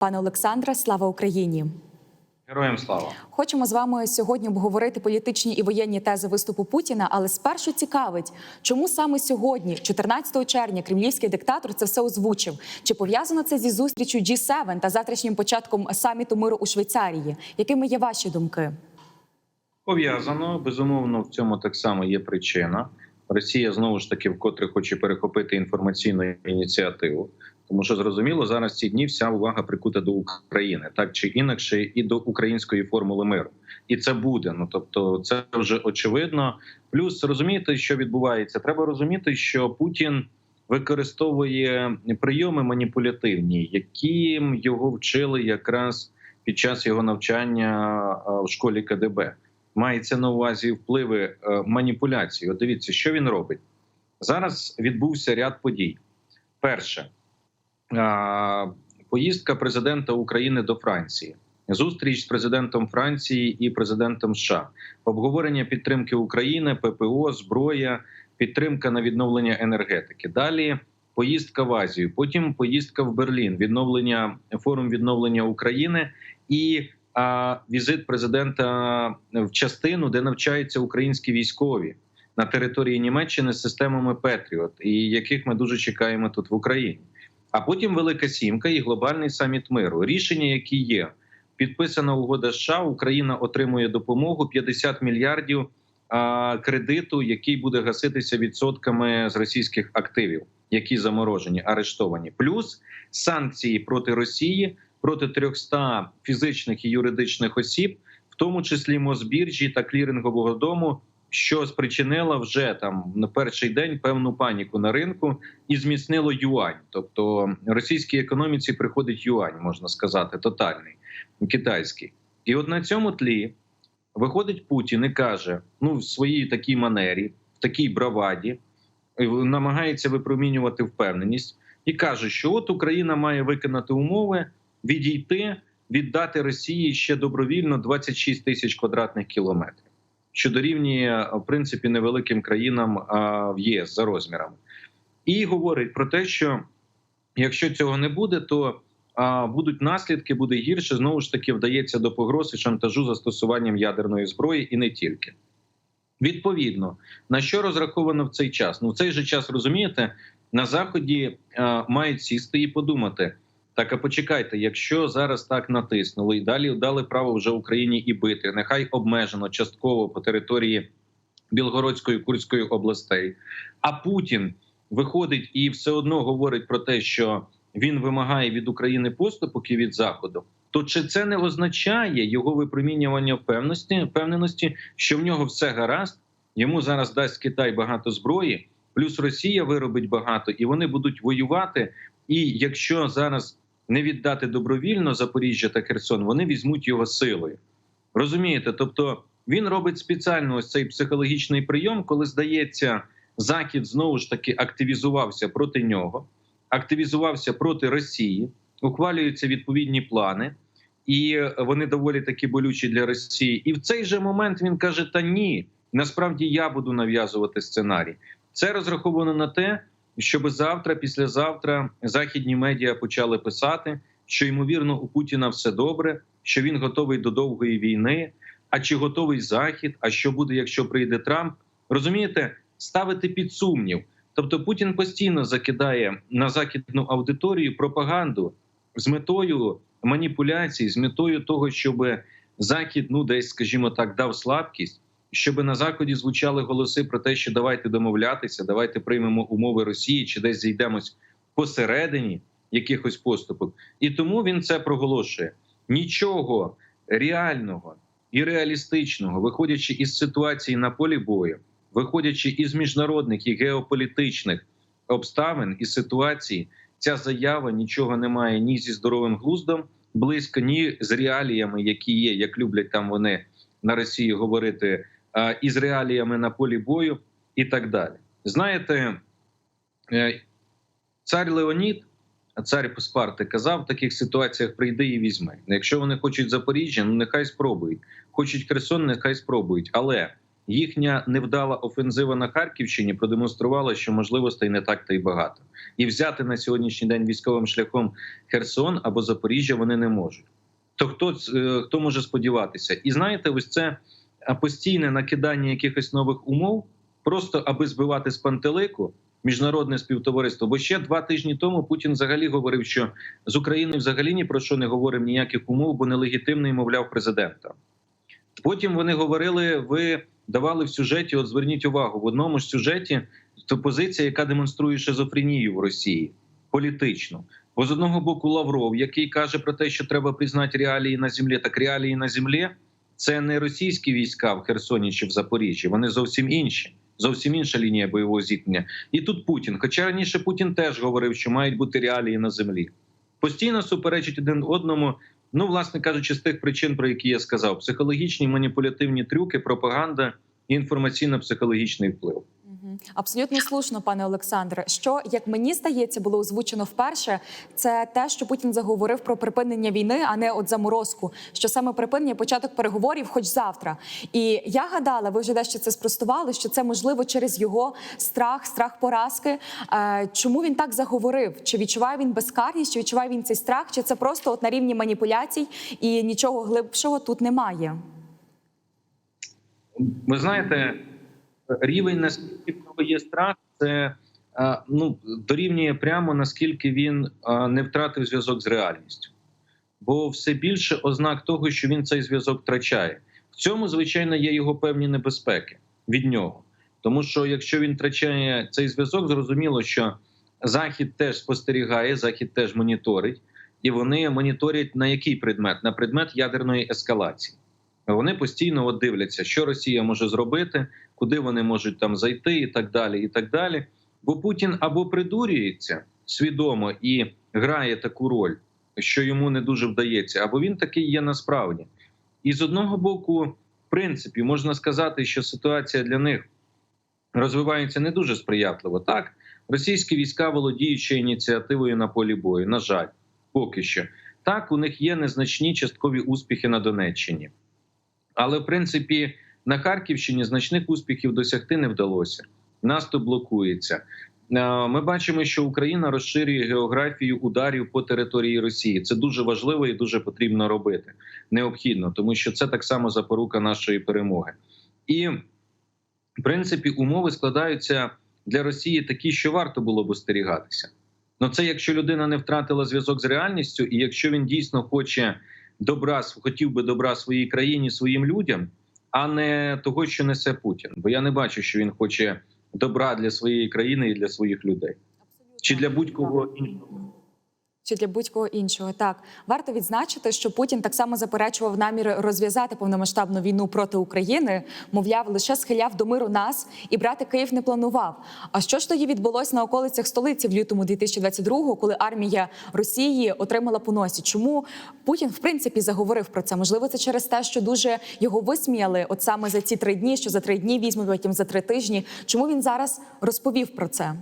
Пане Олександре, слава Україні! Героям слава. Хочемо з вами сьогодні обговорити політичні і воєнні тези виступу Путіна, але спершу цікавить, чому саме сьогодні, 14 червня, кремлівський диктатор це все озвучив. Чи пов'язано це зі зустрічю G7 та завтрашнім початком саміту миру у Швейцарії? Якими є ваші думки? Пов'язано безумовно в цьому так само є причина. Росія знову ж таки вкотре хоче перехопити інформаційну ініціативу, тому що зрозуміло, зараз ці дні вся увага прикута до України, так чи інакше, і до української формули миру. І це буде. Ну тобто, це вже очевидно. Плюс розумієте, що відбувається. Треба розуміти, що Путін використовує прийоми маніпулятивні, яким його вчили якраз під час його навчання в школі КДБ. Мається на увазі впливи е, маніпуляції. От дивіться, що він робить зараз. Відбувся ряд подій. Перше поїздка президента України до Франції, зустріч з президентом Франції і президентом США, обговорення підтримки України, ППО, зброя, підтримка на відновлення енергетики. Далі поїздка в Азію, потім поїздка в Берлін, відновлення форум відновлення України і а, візит президента в частину, де навчаються українські військові на території Німеччини з системами Петріот, і яких ми дуже чекаємо тут в Україні. А потім Велика Сімка і глобальний саміт миру. Рішення, які є, підписана угода. США Україна отримує допомогу 50 мільярдів а, кредиту, який буде гаситися відсотками з російських активів, які заморожені, арештовані, плюс санкції проти Росії проти 300 фізичних і юридичних осіб, в тому числі Мосбіржі та клірингового дому. Що спричинило вже там на перший день певну паніку на ринку і зміцнило юань, тобто російській економіці приходить юань, можна сказати, тотальний китайський. І от на цьому тлі виходить Путін і каже: ну в своїй такій манері, в такій браваді, намагається випромінювати впевненість і каже, що от Україна має виконати умови, відійти, віддати Росії ще добровільно 26 тисяч квадратних кілометрів що дорівнює в принципі невеликим країнам в ЄС за розмірами, і говорить про те, що якщо цього не буде, то будуть наслідки, буде гірше. Знову ж таки вдається до погроз і шантажу застосуванням ядерної зброї, і не тільки. Відповідно, на що розраховано в цей час? Ну в цей же час розумієте, на заході мають сісти і подумати. Так, а почекайте, якщо зараз так натиснули і далі дали право вже Україні і бити, нехай обмежено частково по території Білгородської Курської областей. А Путін виходить і все одно говорить про те, що він вимагає від України поступок і від заходу. То чи це не означає його випромінювання впевненості, впевненості, що в нього все гаразд? Йому зараз дасть Китай багато зброї, плюс Росія виробить багато, і вони будуть воювати. І якщо зараз не віддати добровільно Запоріжжя та Херсон, вони візьмуть його силою. Розумієте? Тобто він робить спеціально ось цей психологічний прийом, коли здається, Захід знову ж таки активізувався проти нього, активізувався проти Росії, ухвалюються відповідні плани, і вони доволі таки болючі для Росії. І в цей же момент він каже: Та ні, насправді я буду нав'язувати сценарій. Це розраховано на те, щоб завтра, післязавтра, західні медіа почали писати, що ймовірно у Путіна все добре, що він готовий до довгої війни. А чи готовий захід? А що буде, якщо прийде Трамп? Розумієте, ставити під сумнів. Тобто Путін постійно закидає на західну аудиторію пропаганду з метою маніпуляцій, з метою того, щоб захід, ну десь, скажімо так, дав слабкість щоб на заході звучали голоси про те, що давайте домовлятися, давайте приймемо умови Росії чи десь зійдемось посередині якихось поступок. І тому він це проголошує. Нічого реального і реалістичного, виходячи із ситуації на полі бою, виходячи із міжнародних і геополітичних обставин і ситуацій, ця заява нічого не має ні зі здоровим глуздом близько, ні з реаліями, які є, як люблять там вони на Росії говорити із реаліями на полі бою і так далі. Знаєте, е, цар Леонід, цар Спарти, казав в таких ситуаціях: прийди і візьми. Якщо вони хочуть Запоріжжя, ну нехай спробують. Хочуть Херсон, нехай спробують. Але їхня невдала офензива на Харківщині продемонструвала, що можливостей не так та й багато, і взяти на сьогоднішній день військовим шляхом Херсон або Запоріжжя вони не можуть. То хто е, хто може сподіватися? І знаєте, ось це постійне накидання якихось нових умов, просто аби збивати з пантелику міжнародне співтовариство. Бо ще два тижні тому Путін взагалі говорив, що з України взагалі ні про що не говоримо ніяких умов, бо нелегітимний, мовляв, президента. Потім вони говорили: ви давали в сюжеті. От зверніть увагу, в одному ж сюжеті то позиція, яка демонструє шизофренію в Росії політичну. Бо з одного боку Лавров, який каже про те, що треба признати реалії на землі, так реалії на землі це не російські війська в Херсоні чи в Запоріжжі, вони зовсім інші. Зовсім інша лінія бойового зіткнення. І тут Путін. Хоча раніше Путін теж говорив, що мають бути реалії на землі. Постійно суперечить один одному. Ну, власне кажучи, з тих причин, про які я сказав: психологічні маніпулятивні трюки, пропаганда і інформаційно-психологічний вплив. Абсолютно слушно, пане Олександре. Що як мені здається, було озвучено вперше, це те, що Путін заговорив про припинення війни, а не от заморозку. Що саме припинення початок переговорів, хоч завтра. І я гадала, ви вже дещо це спростували, що це можливо через його страх, страх поразки. Е, чому він так заговорив? Чи відчуває він безкарність, чи відчуває він цей страх, чи це просто от на рівні маніпуляцій і нічого глибшого тут немає? Ви знаєте, рівень наскільки в нього є страх, це ну дорівнює прямо наскільки він не втратив зв'язок з реальністю, бо все більше ознак того, що він цей зв'язок втрачає. В цьому, звичайно, є його певні небезпеки від нього. Тому що якщо він втрачає цей зв'язок, зрозуміло, що Захід теж спостерігає, Захід теж моніторить, і вони моніторять на який предмет? На предмет ядерної ескалації. Вони постійно от дивляться, що Росія може зробити, куди вони можуть там зайти, і так далі. і так далі. Бо Путін або придурюється свідомо і грає таку роль, що йому не дуже вдається, або він такий є насправді. І з одного боку, в принципі, можна сказати, що ситуація для них розвивається не дуже сприятливо. Так, російські війська володіють ще ініціативою на полі бою. На жаль, поки що. Так, у них є незначні часткові успіхи на Донеччині. Але в принципі на Харківщині значних успіхів досягти не вдалося. Наступ блокується. Е, Ми бачимо, що Україна розширює географію ударів по території Росії. Це дуже важливо і дуже потрібно робити. Необхідно, тому що це так само запорука нашої перемоги. І в принципі умови складаються для Росії такі, що варто було б остерігатися. Ну це якщо людина не втратила зв'язок з реальністю, і якщо він дійсно хоче добра, хотів би добра своїй країні, своїм людям, а не того, що несе Путін. Бо я не бачу, що він хоче добра для своєї країни і для своїх людей, чи для будь-кого іншого. Чи для будь-кого іншого так варто відзначити, що Путін так само заперечував наміри розв'язати повномасштабну війну проти України. Мовляв, лише схиляв до миру нас і брати Київ не планував. А що ж тоді відбулось на околицях столиці в лютому 2022-го, коли армія Росії отримала по носі? Чому Путін в принципі заговорив про це? Можливо, це через те, що дуже його висміяли, от саме за ці три дні, що за три дні візьмуть, потім за три тижні. Чому він зараз розповів про це?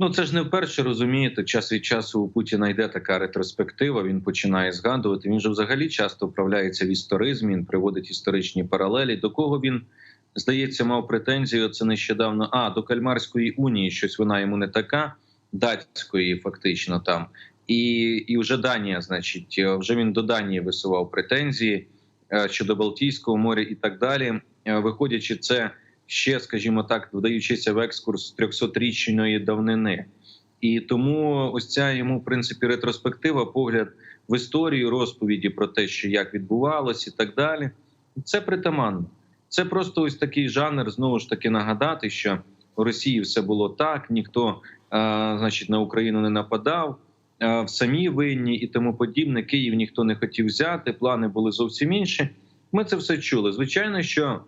Ну це ж не вперше розумієте. Час від часу у Путіна йде така ретроспектива. Він починає згадувати. Він же взагалі часто вправляється в історизм, він приводить історичні паралелі. До кого він здається, мав претензію? Це нещодавно. А до Кальмарської унії щось вона йому не така, датської, фактично там. І і вже Данія, значить, вже він до Данії висував претензії е, щодо Балтійського моря і так далі. Е, Виходячи, це ще, скажімо так, вдаючися в екскурс 300-річної давнини. І тому ось ця йому в принципі ретроспектива, погляд в історію, розповіді про те, що як відбувалось, і так далі. Це притаманно. Це просто ось такий жанр. Знову ж таки нагадати, що у Росії все було так, ніхто, а, значить, на Україну не нападав. а, В самі винні і тому подібне. Київ ніхто не хотів взяти. Плани були зовсім інші. Ми це все чули. Звичайно, що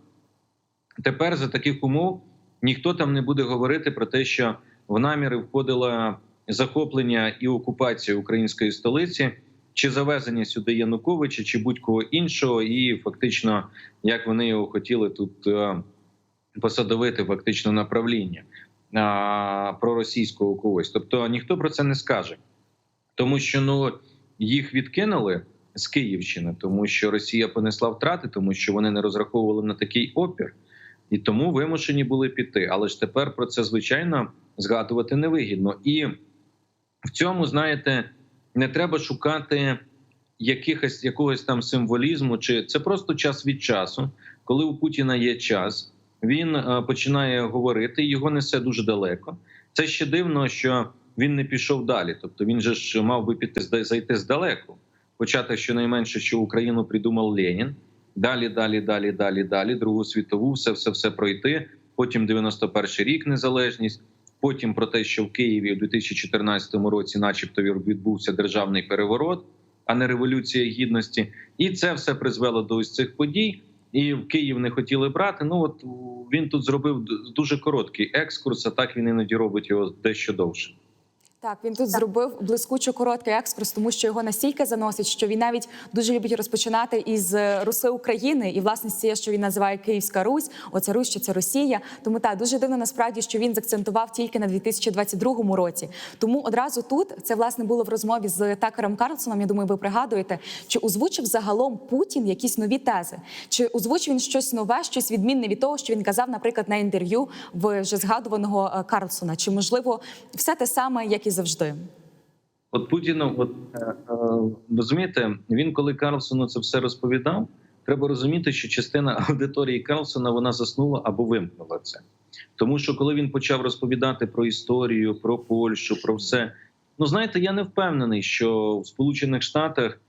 тепер за таких умов ніхто там не буде говорити про те, що в наміри входило захоплення і окупація української столиці, чи завезення сюди Януковича, чи будь-кого іншого, і фактично, як вони його хотіли тут е, посадовити, фактично направління проросійського когось. Тобто ніхто про це не скаже, тому що ну їх відкинули. з Київщини, тому що Росія понесла втрати, тому що вони не розраховували на такий опір, і тому вимушені були піти. Але ж тепер про це звичайно згадувати невигідно. І в цьому, знаєте, не треба шукати якихось якогось там символізму, чи це просто час від часу, коли у Путіна є час, він е, починає говорити, його несе дуже далеко. Це ще дивно, що він не пішов далі. Тобто він же ж мав би піти зайти здалеку, почати щонайменше, що Україну придумав Ленін. Далі, далі, далі, далі, далі, Другу світову, все, все, все пройти. Потім 91-й рік незалежність. Потім про те, що в Києві у 2014 році, начебто, відбувся державний переворот, а не революція гідності. І це все призвело до ось цих подій. І в Київ не хотіли брати. Ну от він тут зробив дуже короткий екскурс, а так він іноді робить його дещо довше. Так, він тут зробив блискучо короткий екскурс, тому що його настільки заносить, що він навіть дуже любить розпочинати із е, Руси України, і власне з цієї, що він називає Київська Русь, оце Русь, що це Росія. Тому так дуже дивно насправді, що він закцентував тільки на 2022 році. Тому одразу тут це власне було в розмові з Такером Карлсоном. Я думаю, ви пригадуєте, чи озвучив загалом Путін якісь нові тези, чи озвучив він щось нове, щось відмінне від того, що він казав, наприклад, на інтерв'ю в вже згадуваного е, Карлсона, чи можливо все те саме, як і завжди. От Путіну, от е, е, розумієте, він коли Карлсону це все розповідав, треба розуміти, що частина аудиторії Карлсона вона заснула або вимкнула це. Тому що коли він почав розповідати про історію, про Польщу, про все, ну знаєте, я не впевнений, що в Сполучених Штатах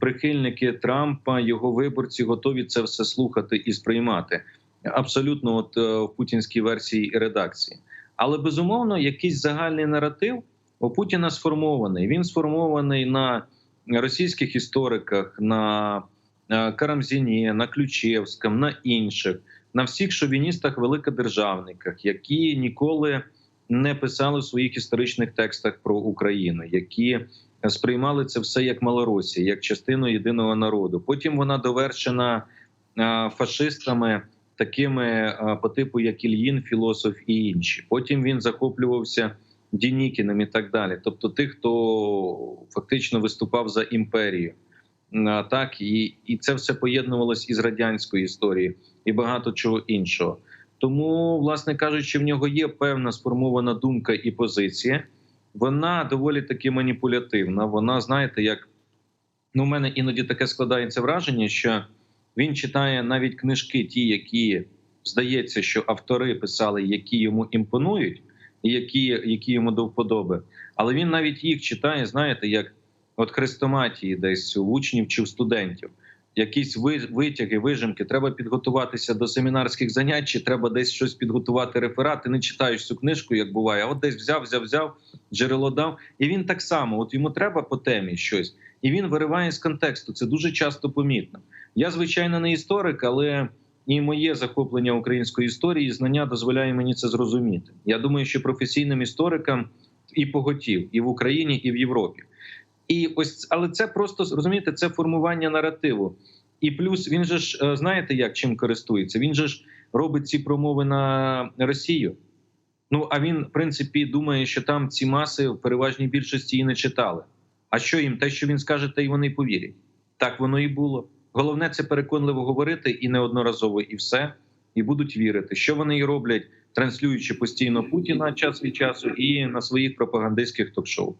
прихильники Трампа, його виборці готові це все слухати і сприймати. Абсолютно, от е, в путінській версії і редакції. Але безумовно, якийсь загальний наратив у Путіна сформований. Він сформований на російських істориках, на е, Карамзіні, на Ключевському, на інших, на всіх шовіністах, великодержавниках, які ніколи не писали в своїх історичних текстах про Україну, які сприймали це все як Малоросія, як частину єдиного народу. Потім вона довершена е, фашистами. Такими е, по типу, як Ільїн, філософ і інші. Потім він захоплювався Дінікіним і так далі. Тобто тих, хто фактично виступав за імперію. Так, і, і це все поєднувалось із радянською історією і багато чого іншого. Тому, власне кажучи, в нього є певна сформована думка і позиція. Вона доволі таки маніпулятивна. Вона, знаєте, як ну, у мене іноді таке складається враження, що він читає навіть книжки, ті, які здається, що автори писали, які йому імпонують, які, які йому до вподоби. Але він навіть їх читає, знаєте, як от хрестоматії десь у учнів чи у студентів. Якісь ви- витяги, вижимки, треба підготуватися до семінарських занять, чи треба десь щось підготувати реферат. Ти не читаєш цю книжку, як буває. А от десь взяв, взяв, взяв, джерело дав. І він так само, от йому треба по темі щось, і він вириває з контексту. Це дуже часто помітно. Я, звичайно, не історик, але і моє захоплення української історії, і знання дозволяє мені це зрозуміти. Я думаю, що професійним історикам і поготів і в Україні, і в Європі. І ось, але це просто розумієте, це формування наративу. І плюс він же ж е, знаєте, як чим користується? Він же ж робить ці промови на Росію. Ну а він, в принципі, думає, що там ці маси в переважній більшості і не читали. А що їм? Те, що він скаже, те й вони повірять. Так воно і було. Головне це переконливо говорити і неодноразово, і все, і будуть вірити, що вони і роблять, транслюючи постійно Путіна час від часу і на своїх пропагандистських ток-шоу.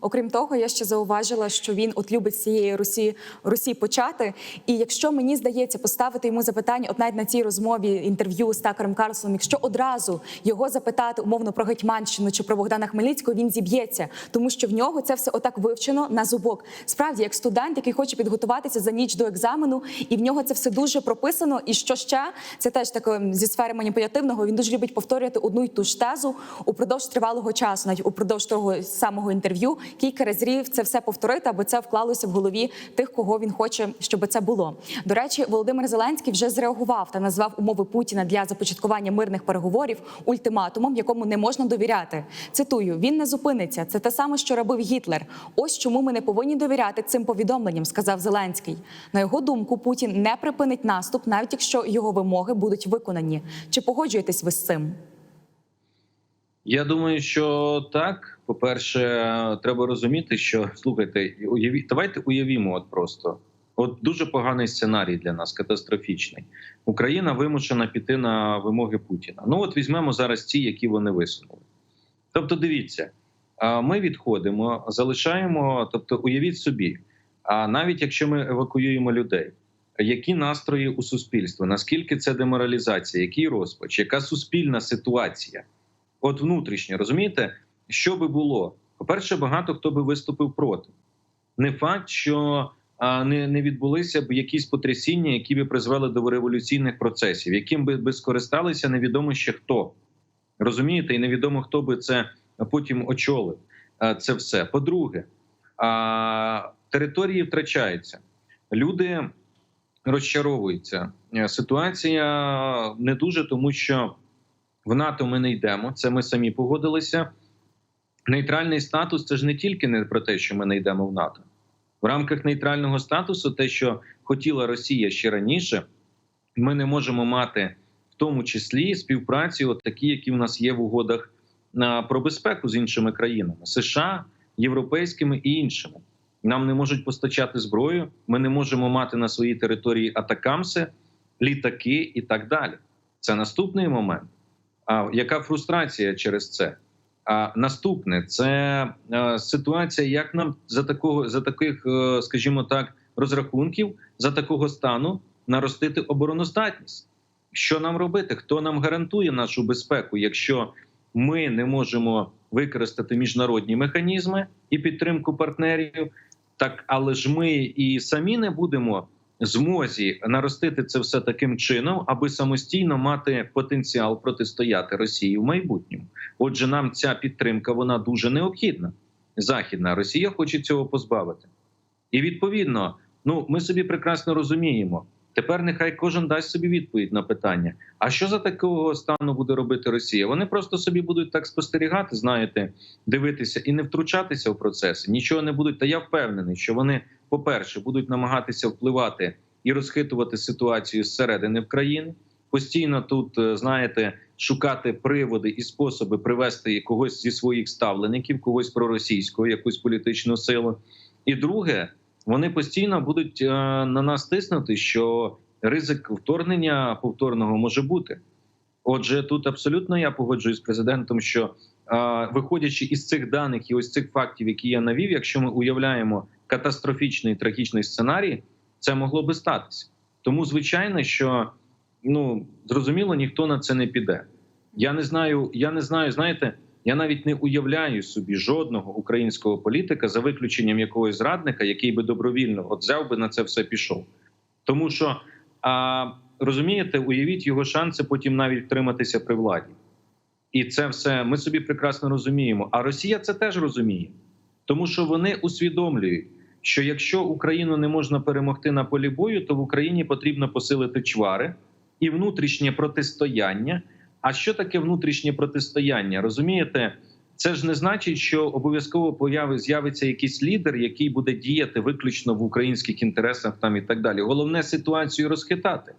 Окрім того, я ще зауважила, що він от любить цієї Русі Русі почати. І якщо мені здається поставити йому запитання, от навіть на цій розмові інтерв'ю з Такером Карлсоном, якщо одразу його запитати умовно про Гетьманщину чи про Богдана Хмельницького, він зіб'ється, тому що в нього це все отак вивчено на зубок. Справді, як студент, який хоче підготуватися за ніч до екзамену, і в нього це все дуже прописано. І що ще це теж таке зі сфери маніпулятивного. Він дуже любить повторювати одну й ту ж тезу упродовж тривалого часу, навіть упродовж того самого інтерв'ю, кілька разів це все повторити, аби це вклалося в голові тих, кого він хоче, щоб це було. До речі, Володимир Зеленський вже зреагував та назвав умови Путіна для започаткування мирних переговорів ультиматумом, якому не можна довіряти. Цитую: він не зупиниться. Це те саме, що робив Гітлер. Ось чому ми не повинні довіряти цим повідомленням, сказав Зеленський. На його думку, Путін не припинить наступ, навіть якщо його вимоги будуть виконані. Чи погоджуєтесь ви з цим? Я думаю, що так. По-перше, треба розуміти, що слухайте, уяві, давайте уявімо, от просто от дуже поганий сценарій для нас, катастрофічний. Україна вимушена піти на вимоги Путіна. Ну от візьмемо зараз ті, які вони висунули. Тобто, дивіться, ми відходимо, залишаємо, тобто, уявіть собі, а навіть якщо ми евакуюємо людей. Які настрої у суспільства? Наскільки це деморалізація? Який розпач? Яка суспільна ситуація? От внутрішньо, розумієте, що би було? По-перше, багато хто би виступив проти. Не факт, що а, не, не відбулися б якісь потрясіння, які би призвели до революційних процесів, яким би, би скористалися невідомо ще хто. Розумієте, і невідомо хто би це потім очолив. А, це все. По-друге, території втрачаються. Люди розчаровуються. Ситуація не дуже, тому що в НАТО ми не йдемо. Це ми самі погодилися. Нейтральний статус це ж не тільки не про те, що ми не йдемо в НАТО. В рамках нейтрального статусу, те, що хотіла Росія ще раніше, ми не можемо мати в тому числі співпраці, от такі, які в нас є в угодах про безпеку з іншими країнами США, європейськими і іншими. Нам не можуть постачати зброю. Ми не можемо мати на своїй території атакамси, літаки і так далі. Це наступний момент. А яка фрустрація через це? А наступне це е, ситуація, як нам за такого за таких, е, скажімо так, розрахунків за такого стану наростити обороноздатність. Що нам робити? Хто нам гарантує нашу безпеку, якщо ми не можемо використати міжнародні механізми і підтримку партнерів? Так, але ж ми і самі не будемо змозі наростити це все таким чином, аби самостійно мати потенціал протистояти Росії в майбутньому. Отже, нам ця підтримка вона дуже необхідна. Західна Росія хоче цього позбавити, і відповідно, ну ми собі прекрасно розуміємо. Тепер нехай кожен дасть собі відповідь на питання: а що за такого стану буде робити Росія? Вони просто собі будуть так спостерігати, знаєте, дивитися і не втручатися в процеси. Нічого не будуть. Та я впевнений, що вони, по-перше, будуть намагатися впливати і розхитувати ситуацію зсередини в країни. Постійно тут е, знаєте, шукати приводи і способи привести когось зі своїх ставленників, когось проросійського, якусь політичну силу. І друге, вони постійно будуть е, на нас тиснути, що ризик вторгнення повторного може бути. Отже, тут абсолютно я погоджуюсь з президентом, що виходячи із цих даних і ось цих фактів, які я навів, якщо ми уявляємо катастрофічний трагічний сценарій, це могло би статися. Тому, звичайно, що ну зрозуміло, ніхто на це не піде. Я не знаю, я не знаю, знаєте. Я навіть не уявляю собі жодного українського політика за виключенням якогось зрадника, який би добровільно от взяв би на це все пішов. Тому що а, розумієте, уявіть його шанси потім навіть втриматися при владі. І це все ми собі прекрасно розуміємо. А Росія це теж розуміє, тому що вони усвідомлюють, що якщо Україну не можна перемогти на полі бою, то в Україні потрібно посилити чвари і внутрішнє протистояння. А що таке внутрішнє протистояння? Розумієте, це ж не значить, що обов'язково появи з'явиться якийсь лідер, який буде діяти виключно в українських інтересах там і так далі. Головне ситуацію розхитати.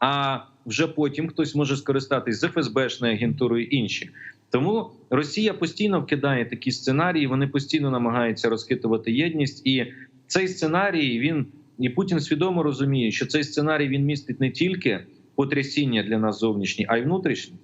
А вже потім хтось може скористатись з ФСБшною агентурою інші. Тому Росія постійно вкидає такі сценарії. Вони постійно намагаються розхитувати єдність, і цей сценарій він і Путін свідомо розуміє, що цей сценарій він містить не тільки потрясіння для нас зовнішні, а й внутрішні.